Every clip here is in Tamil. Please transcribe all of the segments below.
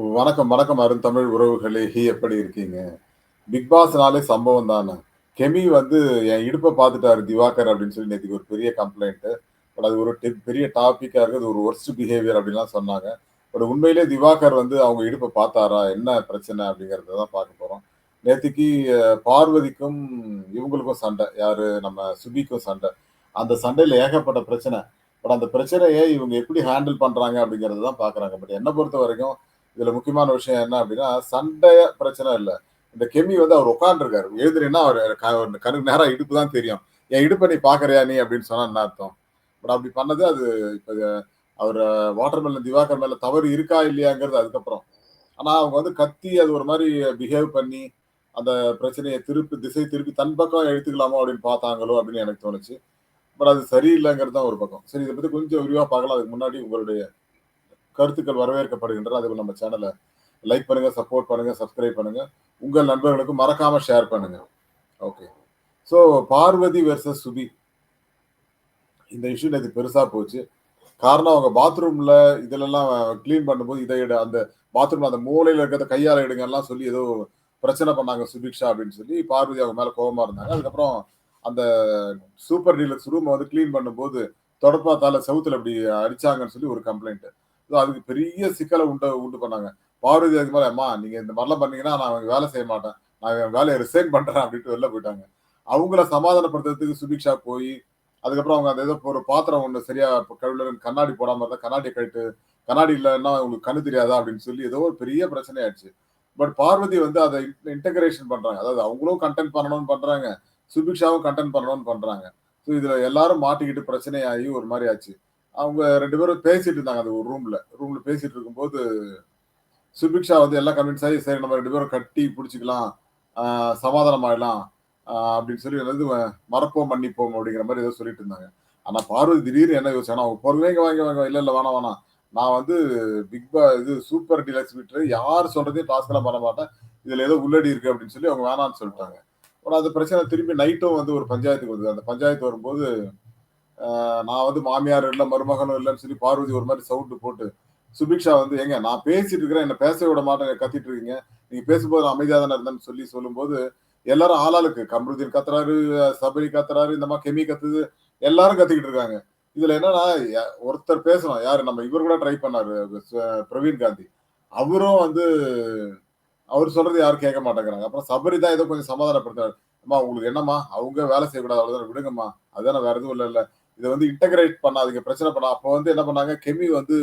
வணக்கம், வணக்கம் அருந்தமிழ் உறவுகளே! எப்படி இருக்கீங்க? பிக் பாஸ்னாலே சம்பவம் தானே. கெமி வந்து என் இடுப்பை பார்த்துட்டாரு திவாகர் அப்படின்னு சொல்லி நேற்று ஒரு பெரிய கம்ப்ளைண்ட்டு. பட் அது ஒரு பெரிய டாப்பிக்காக இருக்குது ஒரு ஒர்ஸ்ட் பிஹேவியர் அப்படின்லாம் சொன்னாங்க. பட் உண்மையிலே திவாகர் வந்து அவங்க இடுப்பை பார்த்தாரா? என்ன பிரச்சனை? அப்படிங்கிறத தான் பார்க்க போகிறோம் நேற்றுக்கு பார்வதிக்கும் இவங்களுக்கும் சண்டை. யார் நம்ம சுபிக்கும் சண்டை. அந்த சண்டையில் ஏகப்பட்ட பிரச்சனை. பட் அந்த பிரச்சனையை இவங்க எப்படி ஹேண்டில் பண்ணுறாங்க அப்படிங்கிறத தான் பார்க்குறாங்க. பட் என்னை பொறுத்த வரைக்கும் இதுல முக்கியமான விஷயம் என்ன அப்படின்னா, சண்டை பிரச்சனை இல்லை இந்த கெமி வந்து அவர் உட்காந்துருக்காரு எழுதுறீங்கன்னா அவர் கண்ணுக்கு நேராக இடுப்பு தான் தெரியும். "என் இடுப்பை நீ பாக்குறியா நீ?" அப்படின்னு சொன்னா என்ன அர்த்தம்? பட் அப்படி பண்ணது அது இப்ப வாட்டர் மேல திவாகர் மேல தவறு இருக்கா? இல்லையாங்கிறது அதுக்கப்புறம். ஆனா அவங்க வந்து கத்தி அது ஒரு மாதிரி பிஹேவ் பண்ணி, அந்த பிரச்சனையை திருப்பி திசை திருப்பி தன் பக்கம் இழுத்துக்கலாமோ அப்படின்னு பார்த்தாங்களோ அப்படின்னு எனக்கு தோணுச்சு. பட் அது சரியில்லைங்கிறது தான் ஒரு பக்கம். சரி இதை பத்தி கொஞ்சம் விரிவாக பார்க்கலாம். அதுக்கு முன்னாடி உங்களுடைய கருத்துக்கள் வரவேற்கப்படுகின்றன. அதேபோல நம்ம சேனலை லைக் பண்ணுங்க, சப்போர்ட் பண்ணுங்க, சப்ஸ்கிரைப் பண்ணுங்க. உங்கள் நண்பர்களுக்கு மறக்காம ஷேர் பண்ணுங்க. Okay. So Parvathi versus Subi. இந்த இஷ்யூ நேற்று பெருசா போச்சு. காரணம் அவங்க பாத்ரூம்ல இதுலலாம் கிளீன் பண்ணும்போது இதை எடு அந்த பாத்ரூம்ல அந்த மூலையில இருக்கிறத கையால எடுங்கலாம் சொல்லி ஏதோ பிரச்சனை பண்ணாங்க சுபிக்ஷா அப்படின்னு சொல்லி பார்வதி அவங்க மேல கோபமா இருந்தாங்க. அதுக்கப்புறம் அந்த சூப்பர் டீலக்ஸ் ரூமை வந்து கிளீன் பண்ணும்போது தொடப்பாத்தால செவுத்துல இப்படி அடிச்சாங்கன்னு சொல்லி ஒரு கம்ப்ளைண்ட். ஸோ அதுக்கு பெரிய சிக்கலை உண்டு உண்டு பண்ணாங்க. பார்வதி அதுக்கு மேலே அம்மா நீங்க இந்த மாதிரிலாம் பண்ணீங்கன்னா நான் வேலை செய்ய மாட்டேன். நான் என் வேலையை ரிசைன் பண்றேன் அப்படின்ட்டு வெளில போயிட்டாங்க. அவங்கள சமாதானப்படுத்துறதுக்கு சுபிக்ஷா போய் அதுக்கப்புறம் அவங்க அந்த ஏதோ ஒரு பாத்திரம் ஒண்ணு சரியா கழுவுல கண்ணாடி போடாம இருந்தா கண்ணாடி கழிட்டு கண்ணாடி இல்லைன்னா உங்களுக்கு கண்ணு தெரியாதா? அப்படின்னு சொல்லி ஏதோ ஒரு பெரிய பிரச்சனை ஆயிடுச்சு. பட் பார்வதி வந்து அதை இன்டகிரேஷன் பண்றாங்க. அதாவது அவங்களும் கன்டென்ட் பண்ணணும்னு பண்றாங்க. சுபிக்ஷாவும் கன்டென்ட் பண்ணணும்னு பண்றாங்க. ஸோ இதுல எல்லாரும் மாட்டிக்கிட்டு பிரச்சனையாகி ஒரு மாதிரி ஆச்சு. அவங்க ரெண்டு பேரும் பேசிட்டு இருந்தாங்க அந்த ஒரு ரூம்ல. ரூம்ல பேசிட்டு இருக்கும்போது சுபிக்ஷா வந்து எல்லாம் கன்வின்ஸ் ஆகி சரி நம்ம ரெண்டு பேரும் கட்டி பிடிச்சிக்கலாம் சமாதானம் ஆயிடலாம். அப்படின்னு சொல்லி வந்து மறப்போம், மன்னிப்போம் அப்படிங்கிற மாதிரி ஏதோ சொல்லிட்டு இருந்தாங்க. ஆனா பார்வதி திடீர்னு என்ன யோசிச்சாங்கன்னா, அவங்க பொறுமையா வாங்க வாங்க இல்ல இல்ல வேணாம் வேணாம். நான் வந்து பிக் பா இது சூப்பர் டீலக்ஸ் விட்டு யார் சொல்றதையும் டாஸ்க்லாம் பண்ண மாட்டேன். இதுல ஏதோ உள்ளடி இருக்கு அப்படின்னு சொல்லி அவங்க வேணாம்னு சொல்லிட்டாங்க. ஆனால் அந்த பிரச்சனை திரும்பி நைட்டும் வந்து ஒரு பஞ்சாயத்துக்கு வந்தது. அந்த பஞ்சாயத்து வரும்போது நான் வந்து மாமியார் இல்லை மருமகனும் இல்லைன்னு சொல்லி பார்வதி ஒரு மாதிரி சவுண்டு போட்டு சுபிக்ஷா வந்து ஏங்க நான் பேசிட்டு இருக்கிறேன். என்ன பேசவே விட மாட்டேன் கத்திட்டு இருக்கீங்க. நீங்க பேசும்போது நான் தானே இருந்தேன்னு சொல்லி சொல்லும்போது எல்லாரும் ஆளாளுக்கு கம்ருதீன் கத்துறாரு, சபரி கத்துறாரு, இந்த மாதிரி கெமி கத்துது. எல்லாரும் கத்திக்கிட்டு இருக்காங்க. இதுல என்னன்னா ஒருத்தர் பேசணும். யாரு நம்ம இவர் கூட ட்ரை பண்ணாரு. பிரவீன் காந்தி. அவரும் வந்து அவர் சொல்றது யாரும் கேட்க மாட்டேங்கிறாங்க. அப்புறம் சபரி தான் ஏதோ கொஞ்சம் சமாதானப்படுத்துறாரு. அம்மா உங்களுக்கு என்னம்மா? அவங்க வேலை செய்யக்கூடாது அவ்வளோதான் விடுங்கம்மா. அதுதான் வேற எதுவும் இல்லை இதை வந்து இன்டகிரேட் பண்ணாதீங்க. பிரச்சனை பண்ண அப்போ வந்து என்ன பண்ணாங்க கெமி வந்து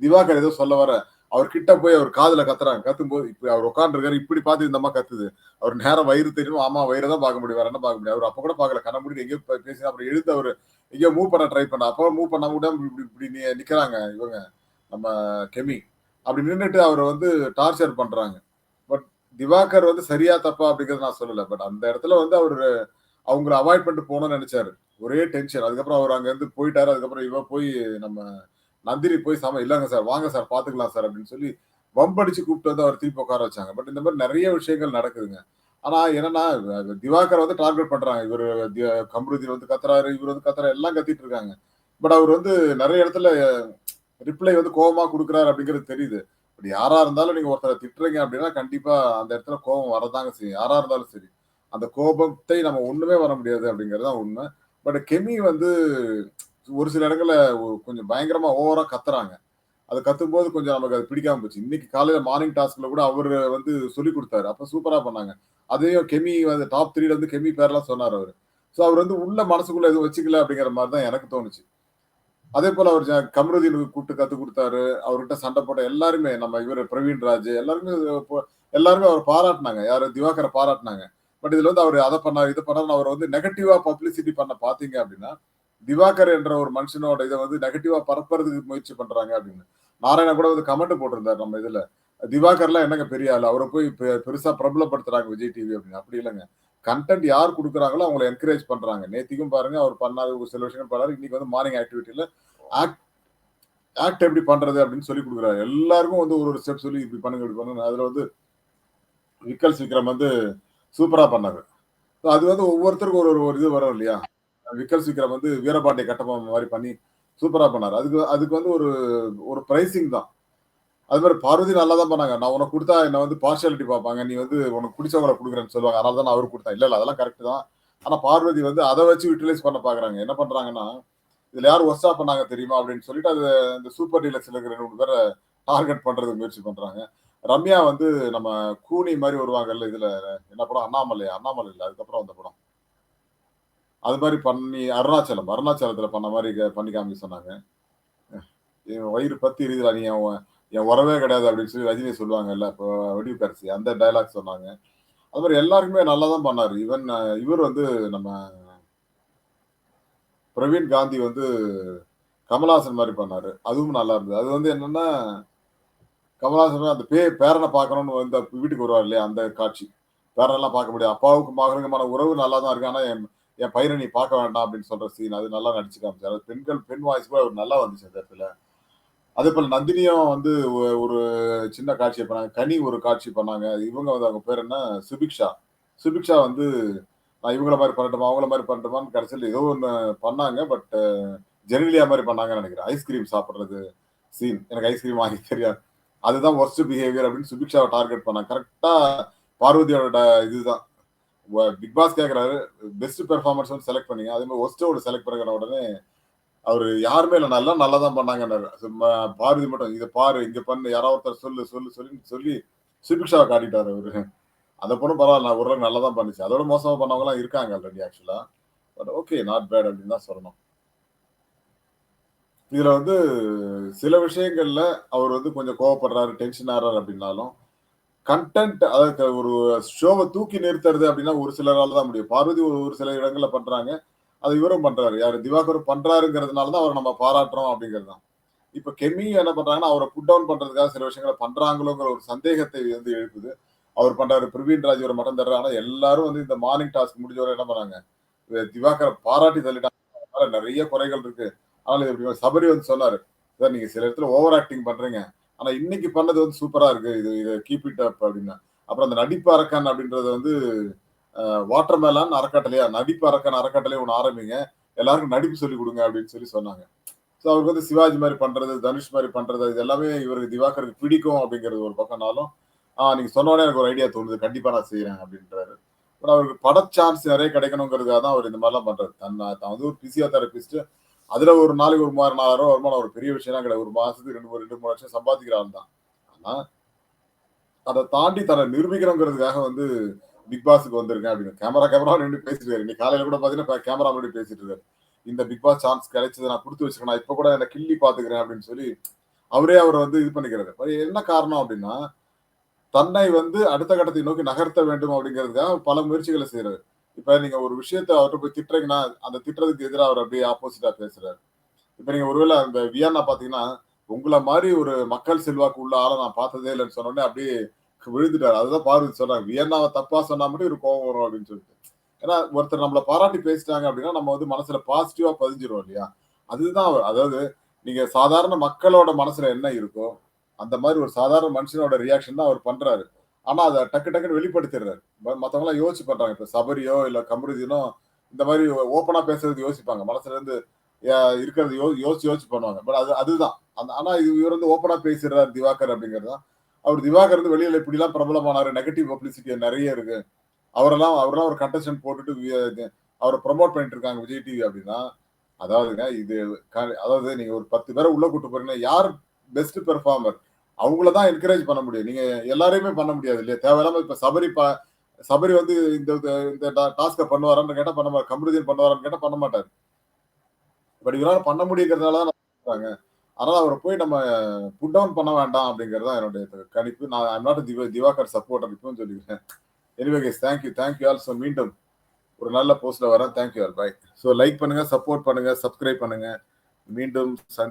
திவாகர் ஏதோ சொல்ல வர அவர் கிட்ட போய் அவர் காதுல கத்துறாங்க. கத்தும்போது இப்படி அவர் உட்காந்துருக்காரு இப்படி பார்த்து இந்த அம்மா கத்துது. அவர் நேரம் வயிறு தெரியும். ஆமா வயிறு தான் பார்க்க முடியும். வேற என்ன பார்க்க முடியும். அவர் அப்ப கூட பார்க்கல. கண்ண மூடிட்டு எங்கேயோ பேசி அப்புறம் எழுத்து அவர் எங்கேயோ மூவ் பண்ண ட்ரை பண்ண. அப்போ மூவ் பண்ண கூட இப்படி இப்படி நிக்கிறாங்க இவங்க நம்ம கெமி. அப்படி நின்றுட்டு அவரை வந்து டார்ச்சர் பண்றாங்க. பட் திவாகர் வந்து சரியா தப்பா அப்படிங்கறத நான் சொல்லல. பட் அந்த இடத்துல வந்து அவரு அவங்கள அவாய்ட் பண்ணிட்டு போகணும்னு நினைச்சாரு ஒரே டென்ஷன். அதுக்கப்புறம் அவர் அங்கேருந்து போயிட்டாரு. அதுக்கப்புறம் இவன் போய் நம்ம நந்தினி போய் சம இல்லைங்க சார் வாங்க சார் பார்த்துக்கலாம் சார் அப்படின்னு சொல்லி வம்படிச்சு கூப்பிட்டு வந்து அவர் திருப்பி உட்கார வச்சாங்க. பட் இந்த மாதிரி நிறைய விஷயங்கள் நடக்குதுங்க. ஆனா என்னன்னா திவாகர் வந்து டார்கெட் பண்றாங்க. இவர் கம்ருதீன் வந்து கத்துறாரு. இவர் வந்து கத்துறாரு. எல்லாம் கத்திட்டு இருக்காங்க. பட் அவர் வந்து நிறைய இடத்துல ரிப்ளை வந்து கோபமா கொடுக்குறாரு அப்படிங்கிறது தெரியுது. பட் யாரா இருந்தாலும் நீங்க ஒருத்தரை திட்டுறீங்க அப்படின்னா கண்டிப்பா அந்த இடத்துல கோவம் வரதாங்க செய்யும். யாரா இருந்தாலும் சரி. அந்த கோபத்தை நம்ம ஒண்ணுமே வர முடியாது அப்படிங்கிறது தான் உண்மை. பட் கெமி வந்து ஒரு சில இடங்கள்ல கொஞ்சம் பயங்கரமா ஓவரா கத்துறாங்க. அது கத்தும்போது கொஞ்சம் நமக்கு அது பிடிக்காம போச்சு. இன்னைக்கு காலையில மார்னிங் டாஸ்க்ல கூட அவர் வந்து சொல்லிக் கொடுத்தாரு அப்ப சூப்பரா பண்ணாங்க. அதையும் கெமி வந்து டாப் த்ரீல வந்து கெமி பேர்லாம் சொன்னார் அவரு. ஸோ அவர் வந்து உள்ள மனசுக்குள்ள எதுவும் வச்சுக்கல அப்படிங்கிற மாதிரி தான் எனக்கு தோணுச்சு. அதே போல அவர் கம்ருதீனுக்கு கூப்பிட்டு கத்து கொடுத்தாரு அவர்கிட்ட சண்டை போட்ட எல்லாருமே நம்ம இவர் பிரவீன் ராஜ் எல்லாருமே எல்லாருமே அவர் பாராட்டினாங்க யாரும் திவாகரை பாராட்டினாங்க பட் இதுல வந்து அவர் அதை பண்ணார் இதை பண்ணார் அவர் வந்து நெகட்டிவா பப்ளிசிட்டி பண்ண பார்த்தீங்க அப்படின்னா, திவாகர் என்ற ஒரு மனுஷனோட இதை வந்து நெகட்டிவா பரப்புறதுக்கு முயற்சி பண்றாங்க அப்படின்னு. நாராயண கூட வந்து கமெண்ட் போட்டிருந்தார் நம்ம இதுல. திவாகர்லாம் என்னங்க பெரிய ஆளு. அவரை போய் பெருசா பிரபலப்படுத்துறாங்க விஜய் டிவி அப்படின்னு. அப்படி இல்லைங்க கன்டென்ட் யார் கொடுக்குறாங்களோ அவங்கள என்கரேஜ் பண்றாங்க. நேத்திக்கும் பாருங்க அவர் பண்ணாரு ஒரு சில விஷயங்கள் பண்ணாரு. இன்னைக்கு வந்து மார்னிங் ஆக்டிவிட்டியில ஆக்ட் ஆக்ட் எப்படி பண்றது அப்படின்னு சொல்லி கொடுக்குறாரு எல்லாருக்கும் வந்து ஒரு ஒரு ஸ்டெப் சொல்லி இப்படி பண்ணுங்க, இப்படி பண்ணுங்க. அதுல வந்து விக்கல் சீக்கிரம் வந்து சூப்பரா பண்ணாரு. அது வந்து ஒவ்வொருத்தருக்கும் ஒரு ஒரு இது வரும் இல்லையா? விக்கல்ஸ் விக்ரம் வந்து வீரபாண்டிய கட்டபொம்மன் மாதிரி பண்ணி சூப்பரா பண்ணாரு. அதுக்கு அதுக்கு வந்து ஒரு ஒரு பிரைசிங் தான். அது மாதிரி பார்வதி நல்லா தான் பண்ணாங்க நான் உனக்கு கொடுத்தா என்ன வந்து பார்ஷியாலிட்டி பார்ப்பாங்க நீ வந்து உனக்கு பிடிச்சவங்களை கொடுக்குறேன்னு சொல்லுவாங்க அதனால தான் நான் அவருக்கு கொடுத்தேன் இல்லை அதெல்லாம் கரெக்டு தான் ஆனா பார்வதி வந்து அதை வச்சு யூட்டிலைஸ் பண்ண பாக்குறாங்க என்ன பண்றாங்கன்னா இதுல யார் ஒஸ்டா பண்ணாங்க தெரியுமா அப்படின்னு சொல்லிட்டு அது இந்த சூப்பர் டீலக்ஸ்ல இருக்கிற ரெண்டு மூணு பேரை டார்கெட் பண்றதுக்கு முயற்சி பண்றாங்க ரம்யா வந்து நம்ம கூனி மாதிரி வருவாங்கல்ல இதுல என்ன படம்? அண்ணாமலை அண்ணாமலை இல்ல அதுக்கப்புறம் அந்த படம். அது மாதிரி பண்ணி அருணாச்சலம் அருணாச்சலத்துல பண்ண மாதிரி பண்ணி காமிக்க சொன்னாங்க. என் வயிறு பத்தி இருக்குதுடா நீ என் என் உறவே கிடையாது அப்படின்னு சொல்லி ரஜினி சொல்லுவாங்கல்ல இப்போ வடிவுக்கரசி அந்த டைலாக் சொன்னாங்க. அது மாதிரி எல்லாருக்குமே நல்லா தான் பண்ணார். ஈவன் இவர் வந்து நம்ம பிரவீன் காந்தி வந்து கமல்ஹாசன் மாதிரி பண்ணார். அதுவும் நல்லா இருந்தது. அது வந்து என்னன்னா கமலஹாசன் அந்த பே பேரனை பார்க்கணும்னு இந்த வீட்டுக்கு வருவார் இல்லையா அந்த காட்சி. பேரனெல்லாம் பார்க்க முடியாது. அப்பாவுக்கு மகனுக்குமான உறவு நல்லா தான் இருக்கு. ஆனால் என் என் பையனை நீ பார்க்க வேண்டாம் அப்படின்னு சொல்ற சீன் அது நல்லா நடிச்சு காமிச்சார். அது பெண்கள் பெண் வாய்ஸ் கூட அவர் நல்லா வந்துச்சு அந்த இடத்துல. அதே போல் நந்தினியும் வந்து ஒரு சின்ன காட்சியை பண்ணாங்க. கனி ஒரு காட்சி பண்ணாங்க. இவங்க வந்து அவங்க பேர் என்ன? சுபிக்ஷா. சுபிக்ஷா வந்து நான் இவங்கள மாதிரி பண்ணட்டுமா அவங்கள மாதிரி பண்ணட்டுமான்னு கடைசியில் ஏதோ ஒன்று பண்ணாங்க. பட் ஜெனிலியா மாதிரி பண்ணாங்கன்னு நினைக்கிறேன். ஐஸ்கிரீம் சாப்பிட்றது சீன் எனக்கு ஐஸ்கிரீம் வாங்கி தெரியாது. அதுதான் ஒர்ஸ்ட் பிஹேவியர் அப்படின்னு சுபிக்ஷாவை டார்கெட் பண்ணாங்க கரெக்டா பார்வதியோட இதுதான். பிக் பாஸ் கேட்குறாரு பெஸ்ட் பெர்ஃபார்மன்ஸ் வந்து செலக்ட் பண்ணீங்க. அதே மாதிரி ஒஸ்டோட செலக்ட் பண்ணுற உடனே அவர் யாருமே இல்லை நல்லா நல்லா தான் பண்ணாங்கன்னாரு. சும்மா பார்வதி மட்டும் இதை பாரு இங்க பண்ணு யாராவது ஒருத்தர் சொல்லு சொல்லு சொல்லி சொல்லி சுபிக்ஷாவை காட்டிட்டாரு அவரு. அந்த பொண்ணு பரவாயில்ல நான் ஒரு நல்லா தான் பண்ணிச்சு. அதோட மோசமாக பண்ணவங்களாம் இருக்காங்க ஆல்ரெடி ஆக்சுவலாக பட் ஓகே நாட் பேட் அப்படின்னு தான் சொல்லணும். இதுல வந்து சில விஷயங்கள்ல அவர் வந்து கொஞ்சம் கோவப்படுறாரு டென்ஷன் ஆறாரு அப்படின்னாலும் கண்டென்ட் அதாவது ஒரு ஷோவை தூக்கி நிறுத்துறது அப்படின்னா ஒரு சிலரால் தான் முடியும். பார்வதி ஒரு ஒரு சில இடங்கள்ல பண்றாங்க. அது இவரும் பண்றாரு. யார் திவாகரும் பண்றாருங்கிறதுனால தான் அவரை நம்ம பாராட்டுறோம் அப்படிங்கிறது தான். இப்ப கெமி என்ன பண்றாங்கன்னா அவரை புட் டவுன் பண்றதுக்காக சில விஷயங்களை பண்றாங்களோங்கிற ஒரு சந்தேகத்தை வந்து எழுப்புது. அவர் பண்றாரு பிரவீன் ராஜ் ஒரு மட்டம் தர்றாரு. ஆனா எல்லாரும் வந்து இந்த மார்னிங் டாஸ்க் முடிஞ்சவரை என்ன பண்றாங்க திவாகரை பாராட்டி தள்ளிட்டாங்க. நிறைய குறைகள் இருக்கு. ஆனால் இது சபரி வந்து சொன்னாரு. சார் நீங்க சில இடத்துல ஓவர் ஆக்டிங் பண்றீங்க. ஆனா இன்னைக்கு பண்ணது வந்து சூப்பரா இருக்கு. இது இதை கீப் இட் அப் அப்படின்னா. அப்புறம் அந்த நடிப்பு அரக்கன் அப்படின்றது வந்து வாட்டர் மேலான் அறக்கட்டளையா நடிப்பு அரக்கன் அறக்கட்டளை ஒன்று ஆரம்பிங்க. எல்லாருக்கும் நடிப்பு சொல்லி கொடுங்க அப்படின்னு சொல்லி சொன்னாங்க. ஸோ அவருக்கு வந்து சிவாஜி மாதிரி பண்றது தனுஷ் மாதிரி பண்றது இது எல்லாமே இவருக்கு திவாகருக்கு பிடிக்கும் அப்படிங்கிறது ஒரு பக்கம்னாலும் ஆஹ் நீங்க சொன்னோடனே எனக்கு ஒரு ஐடியா தோணுது. கண்டிப்பா நான் செய்யறேன் அப்படின்றாரு. அப்புறம் அவருக்கு பட சான்ஸ் நிறைய கிடைக்கணுங்கிறதுக்காக தான் அவர் இந்த மாதிரிலாம் பண்றாரு. தன் தான் வந்து ஒரு பிசியோதெரபிஸ்ட் அதுல ஒரு நாளைக்கு ஒரு மாதிரி நாலாயிரம் வருமானம் ஒரு பெரிய விஷயம் கிடையாது. ஒரு மாசத்துக்கு ரெண்டு மூணு ரெண்டு மூணு லட்சம் சம்பாதிக்கிறான் தான். ஆனா அதை தாண்டி தன்னை நிரூபிக்கிறோங்கிறதுக்காக வந்து பிக் பாஸுக்கு வந்திருக்கேன் அப்படின்னு. கேமரா கேமரா நின்று பேசிட்டு இருக்காரு. இன்னைக்கு காலையில கூட பாத்தீங்கன்னா கேமரா முன்னாடி பேசிட்டு இருக்காரு. இந்த பிக் பாஸ் சான்ஸ் கிடைச்சது நான் கொடுத்து வச்சிருக்கேன். நான் இப்ப கூட என்ன கிள்ளி பாத்துக்கிறேன் அப்படின்னு சொல்லி அவரே அவரை வந்து இது பண்ணிக்கிறாரு. என்ன காரணம் அப்படின்னா தன்னை வந்து அடுத்த கட்டத்தை நோக்கி நகர்த்த வேண்டும் அப்படிங்கிறதுக்காக பல முயற்சிகளை செய்யறாரு இப்ப நீங்க ஒரு விஷயத்த அவர்கிட்ட போய் திட்டுறீங்கன்னா அந்த திட்டுறதுக்கு எதிராக அவர் அப்படியே ஆப்போசிட்டா பேசுறாரு. இப்ப நீங்க ஒருவேளை அந்த வியன்னா பாத்தீங்கன்னா உங்களை மாதிரி ஒரு மக்கள் செல்வாக்கு உள்ள ஆளை நான் பார்த்ததே இல்லைன்னு சொன்ன உடனே அப்படியே விழுந்துட்டாரு. அதுதான் பார்வதி சொன்னாங்க வியன்னாவை தப்பா சொன்னா மட்டும் ஒரு கோபம் வரும் அப்படின்னு சொல்லிட்டு. ஏன்னா ஒருத்தர் நம்மளை பாராட்டி பேசிட்டாங்க அப்படின்னா நம்ம வந்து மனசுல பாசிட்டிவா பதிஞ்சிரும் இல்லையா? அதுதான் அவர். அதாவது நீங்க சாதாரண மக்களோட மனசுல என்ன இருக்கோ அந்த மாதிரி ஒரு சாதாரண மனுஷனோட ரியாக்ஷன் தான் அவர் பண்றாரு. ஆனா அதை டக்கு டக்குன்னு வெளிப்படுத்திடுறாரு. மற்றவங்களாம் யோசிச்சு பண்றாங்க. இப்ப சபரியோ இல்ல கமருதினோ இந்த மாதிரி ஓப்பனா பேசுறது யோசிப்பாங்க. மனசுல இருந்து இருக்கிறது யோ யோசிச்சு யோசிச்சு பண்ணுவாங்க. பட் அது அதுதான். அந்த ஆனா இது இவர் வந்து ஓப்பனா பேசிடுறாரு திவாகர் அப்படிங்கிறது தான். அவர் திவாகர் வந்து வெளியில இப்படிலாம் பிரபலமானாரு. நெகட்டிவ் பப்ளிசிட்டி நிறைய இருக்கு. அவரெல்லாம் அவரெல்லாம் ஒரு கண்டஸ்டன்ட் போட்டுட்டு அவரை ப்ரொமோட் பண்ணிட்டு இருக்காங்க விஜய் டிவி அப்படின்னா அதாவதுங்க இது அதாவது நீங்க ஒரு பத்து பேரை உள்ள கூட்டு போறீங்கன்னா யார் பெஸ்ட் பெர்ஃபார்மர் அவங்கள தான் என்கரேஜ் பண்ண முடியும். நீங்க எல்லாரையுமே பண்ண முடியாது இல்லையா? தேவையில்லாம இப்ப சபரி பா சபரி வந்து இந்த இந்த டாஸ்க பண்ணுவாரான்னு கேட்டா பண்ண மாட்டார். கமருதீன் பண்ணுவாரான்னு கேட்டா பண்ண மாட்டார். பட் இவரால் பண்ண முடியுங்கிறதுனால தான் அதனால அவரை போய் நம்ம புட் டவுன் பண்ண வேண்டாம் அப்படிங்கிறது தான் என்னுடைய கணிப்பு. நான் I'm not Diva Diwakar support இப்பவும் சொல்லிக்கிறேன். Anyway guys thank you thank you all so மீண்டும் ஒரு நல்ல போஸ்ட்ல வரேன். Thank you all bye so like பண்ணுங்க சப்போர்ட் பண்ணுங்க சப்ஸ்கிரைப் பண்ணுங்க. மீண்டும் சந்தி